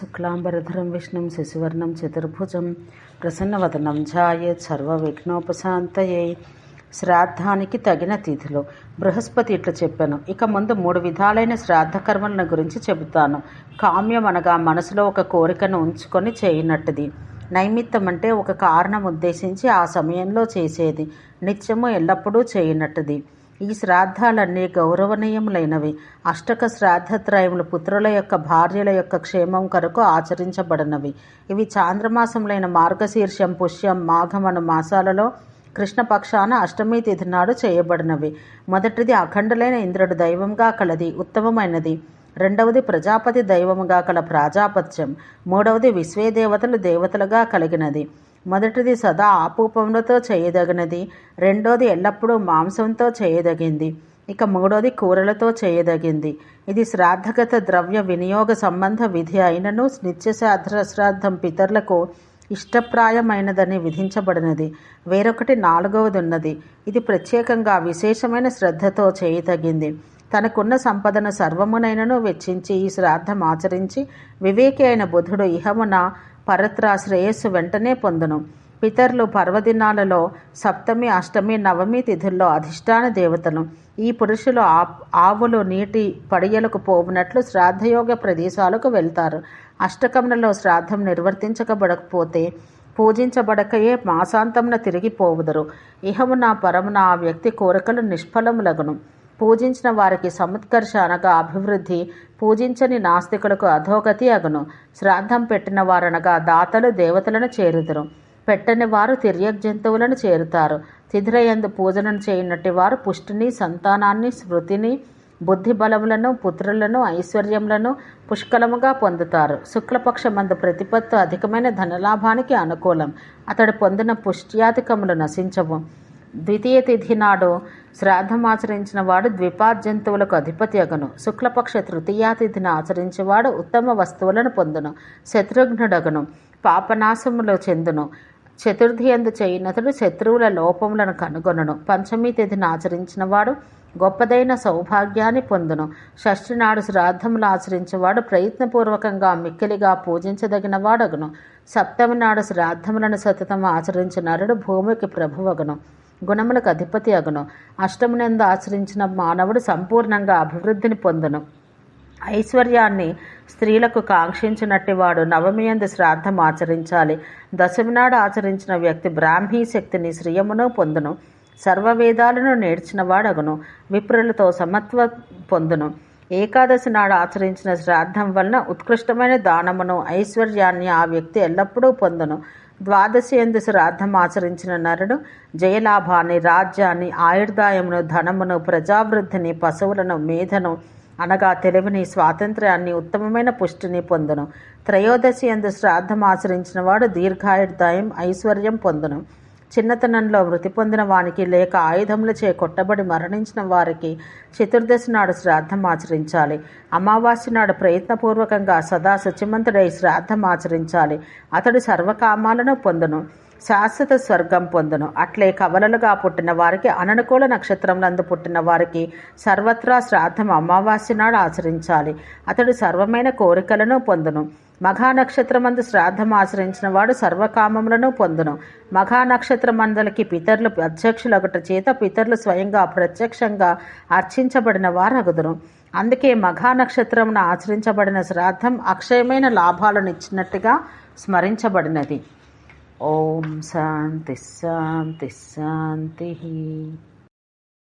శుక్లాంబరధరం విష్ణుం శశివర్ణం చతుర్భుజం ప్రసన్నవదనం ఝాయేత్ సర్వవిఘ్నోపశాంతయే. శ్రాద్ధానికి తగిన తిథులు. బృహస్పతి ఇట్లా చెప్పాను. ఇక ముందు మూడు విధాలైన శ్రాద్ధ కర్మలను గురించి చెబుతాను. కామ్యం అనగా మనసులో ఒక కోరికను ఉంచుకొని చేయనట్టుది. నైమిత్తం అంటే ఒక కారణం ఉద్దేశించి ఆ సమయంలో చేసేది. నిత్యము ఎల్లప్పుడూ చేయనట్టుది. ఈ శ్రాద్ధాలన్నీ గౌరవనీయములైనవి. అష్టక శ్రాద్ధత్రయములు పుత్రుల యొక్క భార్యల యొక్క క్షేమం కొరకు ఆచరించబడినవి. ఇవి చాంద్రమాసములైన మార్గశీర్షం పుష్యం మాఘం మాసాలలో కృష్ణపక్షాన అష్టమి తిథి నాడు చేయబడినవి. మొదటిది అఖండలైన ఇంద్రుడు దైవంగా కలది ఉత్తమమైనది. రెండవది ప్రజాపతి దైవముగా కల ప్రాజాపత్యం. మూడవది విశ్వే దేవతలు దేవతలుగా కలిగినది. మొదటిది సదా ఆపూపములతో చేయదగినది రెండోది ఎల్లప్పుడూ మాంసంతో చేయదగింది ఇక మూడోది కూరలతో చేయదగింది. ఇది శ్రాద్ధగత ద్రవ్య వినియోగ సంబంధ విధి అయినను నిత్య శ్రాద్ధం పితరులకు ఇష్టప్రాయమైనదని విధించబడినది. వేరొకటి నాలుగవది ఉన్నది ఇది ప్రత్యేకంగా విశేషమైన శ్రద్ధతో చేయతగింది తనకున్న సంపదను సర్వమునైనను వెచ్చించి ఈ శ్రాద్ధం ఆచరించి వివేకి అయిన బుధుడు ఇహమున పరత్రా శ్రేయస్సు వెంటనే పొందును. పితరులు పర్వదినాలలో సప్తమి అష్టమి నవమి తిథుల్లో అధిష్టాన దేవతలు. ఈ పురుషులు ఆవులు నీటి పడియలకు పోవునట్లు శ్రాద్ధయోగ ప్రదేశాలకు వెళ్తారు. అష్టకములలో శ్రాద్ధం నిర్వర్తించకబడకపోతే పూజించబడకయే మాసాంతమున తిరిగి పోవుదరు ఇహమున పరమున ఆ వ్యక్తి కోరికలు నిష్ఫలములగును. పూజించిన వారికి సముత్కర్ష అనగా అభివృద్ధి పూజించని నాస్తికులకు అధోగతి అగును. శ్రాద్ధం పెట్టిన వారనగా దాతలు దేవతలను చేరుదురు. పెట్టని వారు తిర్యక్ జంతువులను చేరుతారు. తిథిరయందు పూజలను చేయనట్టి వారు పుష్టిని సంతానాన్ని స్మృతిని బుద్ధి బలములను పుత్రులను ఐశ్వర్యములను పుష్కలముగా పొందుతారు. శుక్లపక్షమందు ప్రతిపత్తు అధికమైన ధనలాభానికి అనుకూలం. అతడు పొందిన పుష్ట్యాధికములు నశించవు. ద్వితీయ తిథి నాడు శ్రాద్ధమాచరించిన వాడు ద్విపాద్ జంతువులకు అధిపతి అగను. శుక్లపక్ష తృతీయా తిథిని ఆచరించేవాడు ఉత్తమ వస్తువులను పొందును. శత్రుఘ్నుడగను. పాపనాశములు చెందును. చతుర్థి అందు చేయనతుడు శత్రువుల లోపములను కనుగొనను. పంచమి తిథిని ఆచరించిన వాడు గొప్పదైన సౌభాగ్యాన్ని పొందును. షష్ఠి నాడు శ్రాద్ధములు ఆచరించేవాడు ప్రయత్నపూర్వకంగా మిక్కిలిగా పూజించదగిన వాడగును సప్తమి నాడు శ్రాద్ధములను సతతం ఆచరించిన నరుడు భూమికి ప్రభువగును. గుణములకు అధిపతి అగును. అష్టమునందు ఆచరించిన మానవుడు సంపూర్ణంగా అభివృద్ధిని పొందును. ఐశ్వర్యాన్ని స్త్రీలకు కాంక్షించినట్టి వాడు నవమియందు శ్రాద్ధం ఆచరించాలి. దశమినాడు ఆచరించిన వ్యక్తి బ్రాహ్మీ శక్తిని శ్రీయమును పొందును. సర్వవేదాలను నేర్చిన వాడగును. విప్రులతో సమత్వ పొందును. ఏకాదశి నాడు ఆచరించిన శ్రాద్ధం వలన ఉత్కృష్టమైన దానమును ఐశ్వర్యాన్ని ఆ వ్యక్తి ఎల్లప్పుడూ పొందును. ద్వాదశి ఎందు శ్రాద్ధం ఆచరించిన నరుడు జయలాభాన్ని రాజ్యాన్ని ఆయుర్దాయమును ధనమును ప్రజావృద్ధిని పశువులను మేధను అనగా తెలివిని స్వాతంత్ర్యాన్ని ఉత్తమమైన పుష్టిని పొందును. త్రయోదశి ఎందు శ్రాద్ధం ఆచరించిన వాడు దీర్ఘాయుర్దాయం ఐశ్వర్యం పొందును. చిన్నతనంలో మృతి పొందిన వానికి లేక ఆయుధములచే కొట్టబడి మరణించిన వారికి చతుర్దశి నాడు శ్రాద్ధం ఆచరించాలి. అమావాస్య నాడు ప్రయత్నపూర్వకంగా సదా శుచిమంతుడై శ్రాద్ధం ఆచరించాలి. అతడు సర్వకామాలను పొందును శాశ్వత స్వర్గం పొందును. అట్లే కవలలుగా పుట్టిన వారికి అననుకూల నక్షత్రములందు పుట్టిన వారికి సర్వత్రా శ్రాద్ధం అమావాస్య నాడు ఆచరించాలి. అతడు సర్వమైన కోరికలను పొందును. మఘా నక్షత్రమందు శ్రాద్ధం ఆచరించిన వాడు సర్వకామములను పొందును. మఘా నక్షత్రమందలకి పితరులు అధ్యక్షులొకటి చేత పితరులు స్వయంగా ప్రత్యక్షంగా అర్చించబడిన వారగుదురు. అందుకే మఘానక్షత్రమున ఆచరించబడిన శ్రాద్ధం అక్షయమైన లాభాలను ఇచ్చినట్టుగా స్మరించబడినది. ఓం శాంతి శాంతి శాంతి.